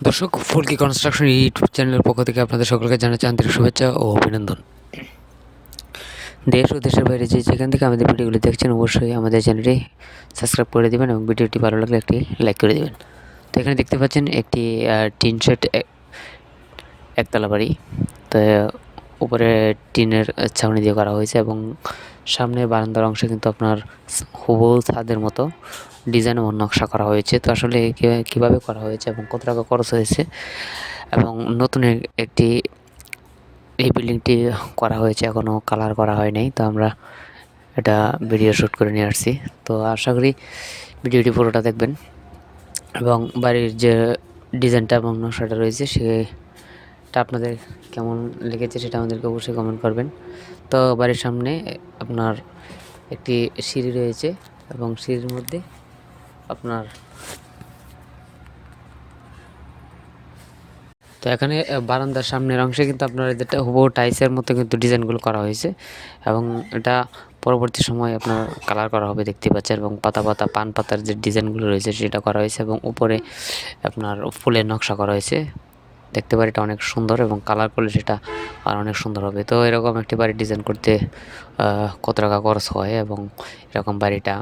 দর্শক, ফুলকি construction YouTube চ্যানেলের পক্ষ থেকে আপনাদের সকলকে জানাচ্ছি আন্তরিক শুভেচ্ছা ও অভিনন্দন। দেশ ও দেশের বাইরে যে যেখান থেকে আমাদের ভিডিওগুলি দেখছেন, অবশ্যই আমাদের চ্যানেলটি সাবস্ক্রাইব করে দেবেন এবং ভিডিওটি ভালো লাগলে একটি লাইক করে দেবেন। তো এখানে দেখতে পাচ্ছেন একটি টিন শেড একতলা বাড়ি। তো, উপরে টিনের ছাউনি দিয়ে করা হয়েছে এবং সামনে বারান্দার অংশে কিন্তু আপনার হুবহু ছাদের মতো। ডিজাইন এবং নকশা করা হয়েছে। তো আসলে কীভাবে করা হয়েছে এবং কত টাকা খরচ হয়েছে এবং নতুন একটি এই বিল্ডিংটি করা হয়েছে এখনও কালার করা হয় নাই। তো আমরা এটা ভিডিও শ্যুট করে নিয়ে আসছি। তো আশা করি ভিডিওটি পুরোটা দেখবেন এবং বাড়ির যে ডিজাইনটা এবং নকশাটা রয়েছে সেটা আপনাদের কেমন লেগেছে সেটা আমাদেরকে অবশ্যই কমেন্ট করবেন। তো বাড়ির সামনে আপনার একটি সিঁড়ি রয়েছে এবং সিঁড়ির মধ্যে আপনার? তো এখানে বারান্দার সামনের অংশে কিন্তু আপনার যেটা হুবহু টাইসের মতো কিন্তু ডিজাইনগুলো করা হয়েছে এবং এটা পরবর্তী সময় আপনার কালার করা হবে দেখতে পাচ্ছেন এবং পাতা পাতা, পান পাতার যে ডিজাইনগুলো রয়েছে সেটা করা হয়েছে এবং উপরে আপনার ফুলের নকশা করা হয়েছে। দেখতে পারি বাড়িটা অনেক সুন্দর এবং কালার করলে সেটা আর অনেক সুন্দর হবে। তো এরকম একটি বাড়ি ডিজাইন করতে কত টাকা খরচ হয় এবং এরকম বাড়িটা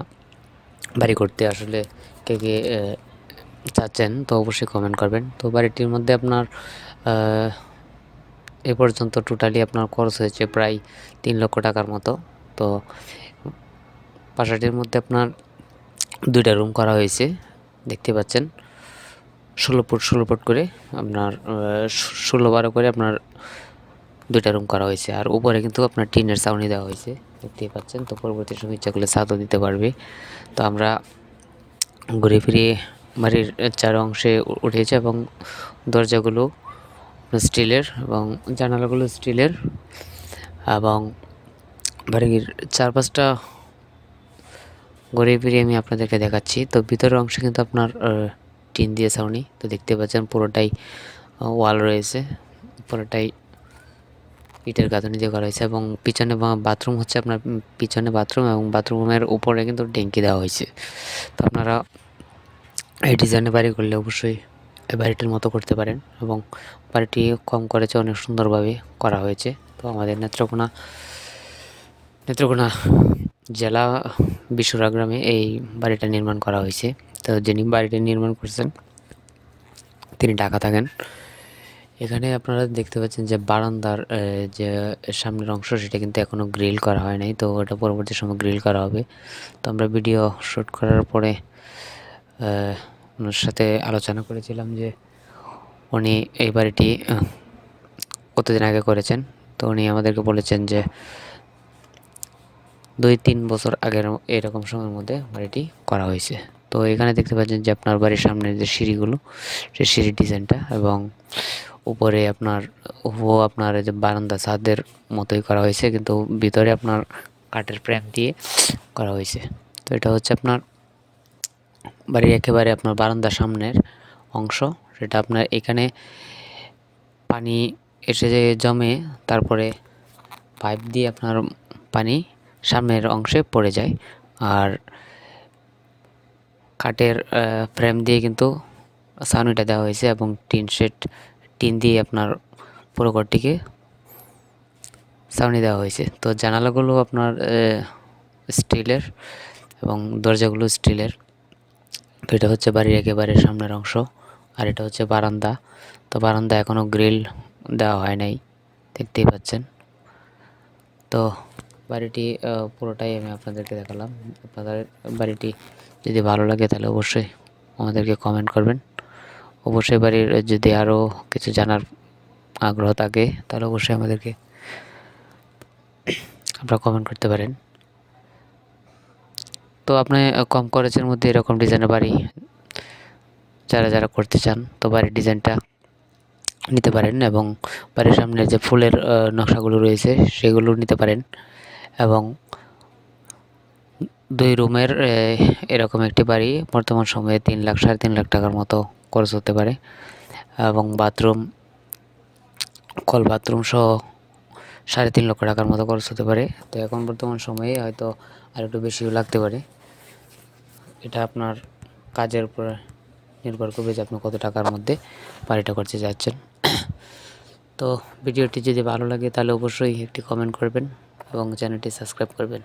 বাড়ি করতে আসলে কে কে চাচ্ছেন, তো অবশ্যই কমেন্ট করবেন। তো বাড়িটির মধ্যে আপনার এ পর্যন্ত টোটালি আপনার খরচ হয়েছে প্রায় তিন লক্ষ টাকার মতো। তো বাসাটির মধ্যে আপনার দুইটা রুম করা হয়েছে, দেখতে পাচ্ছেন। ষোলো ফুট ষোলো ফুট করে আপনার ষোলো বারো করে আপনার দুইটা রুম করা হয়েছে। আর উপরে কিন্তু আপনার টিনের ছাউনি দেওয়া হয়েছে। দেখতেই পাচ্ছেন, তো পরবর্তী সময় ইচ্ছা করলে ছাদও দিতে পারবে। তো আমরা ঘুরে ফিরে বাড়ির চার অংশে উঠেছে এবং দরজাগুলো স্টিলের এবং জানালাগুলো স্টিলের এবং বাড়ির চারপাশটা ঘুরে ফিরে আমি আপনাদেরকে দেখাচ্ছি। তো ভিতরের অংশে কিন্তু আপনার টিন দিয়ে ছাউনি, তো দেখতে পাচ্ছেন পুরোটাই ওয়াল রয়েছে, পুরোটাই ইটের গাঁথনি দিয়ে করা হয়েছে এবং পিছনে বাথরুম হচ্ছে আপনার পিছনে বাথরুম এবং বাথরুমের উপরে কিন্তু ট্যাঙ্কি দেওয়া হয়েছে। তো আপনারা এই ডিজাইনে বাড়ি করলে অবশ্যই এই বাড়িটির মতো করতে পারেন এবং বাড়িটি কম করেছে অনেক সুন্দরভাবে করা হয়েছে। তো আমাদের নেত্রকোনা নেত্রকোনা জেলা বিশুরা গ্রামে এই বাড়িটা নির্মাণ করা হয়েছে। তো যিনি বাড়িটি নির্মাণ করছেন, তিনি ঢাকা থাকেন। এখানে আপনারা দেখতে পাচ্ছেন যে বারান্দার যে সামনের অংশ সেটা কিন্তু এখনও গ্রিল করা হয় নাই। তো ওটা পরবর্তী সময় গ্রিল করা হবে। তো আমরা ভিডিও শ্যুট করার পরে ওনার সাথে আলোচনা করেছিলাম যে উনি এই বাড়িটি কতদিন আগে করেছেন? তো উনি আমাদেরকে বলেছেন যে দুই তিন বছর আগের এরকম সময়ের মধ্যে বাড়িটি করা হয়েছে। তো এখানে দেখতে পাচ্ছেন যে আপনার বাড়ির সামনের যে সিঁড়িগুলো, সেই সিঁড়ির ডিজাইনটা এবং উপরে আপনার ও আপনার এই যে বারান্দা ছাদের মতোই করা হয়েছে, কিন্তু ভিতরে আপনার কাঠের ফ্রেম দিয়ে করা হয়েছে। তো এটা হচ্ছে আপনার বাড়ির একেবারে আপনার বারান্দার সামনের অংশ। সেটা আপনার এখানে পানি এসে যে জমে, তারপরে পাইপ দিয়ে আপনার পানি সামনের অংশে পড়ে যায়। আর কাঠের ফ্রেম দিয়ে কিন্তু ছাউনিটা দেওয়া হয়েছে এবং টিন শেড টিন দিয়ে আপনার পুরো ঘরটিকে ছাউনি দেওয়া হয়েছে। তো জানালাগুলো আপনার স্টিলের এবং দরজাগুলো স্টিলের। তো এটা হচ্ছে বাড়ির একেবারে সামনের অংশ আর এটা হচ্ছে বারান্দা। তো বারান্দা এখনও গ্রিল দেওয়া হয় নাই, দেখতেই পাচ্ছেন। তো বাড়িটি পুরোটাই আমি আপনাদেরকে দেখালাম। আপনাদের বাড়িটি যদি ভালো লাগে তাহলে অবশ্যই আমাদেরকে কমেন্ট করবেন। অবশ্যই বাড়ির যদি আরও কিছু জানার আগ্রহ থাকে, তাহলে অবশ্যই আমাদেরকে আপনারা কমেন্ট করতে পারেন। তো আপনি কম খরচের মধ্যে এরকম ডিজাইনের বাড়ি যারা যারা করতে চান, তো বাড়ির ডিজাইনটা নিতে পারেন এবং বাড়ির সামনে যে ফুলের নকশাগুলো রয়েছে সেগুলো নিতে পারেন এবং দুই রুমের এরকম একটি বাড়ি বর্তমান সময়ে তিন লাখ, সাড়ে তিন লাখ টাকার মতো খরচ হতে পারে। এবং বাথরুম, কল বাথরুম সহ সাড়ে তিন লক্ষ টাকার মতো খরচ হতে পারে। তো এখন বর্তমান সময়ে হয়তো আর একটু বেশিও লাগতে পারে। এটা আপনার কাজের উপর নির্ভর করবে যে আপনি কত টাকার মধ্যে বাড়িটা করতে যাচ্ছেন। তো ভিডিওটি যদি ভালো লাগে তাহলে অবশ্যই একটি কমেন্ট করবেন এবং চ্যানেলটি সাবস্ক্রাইব করবেন।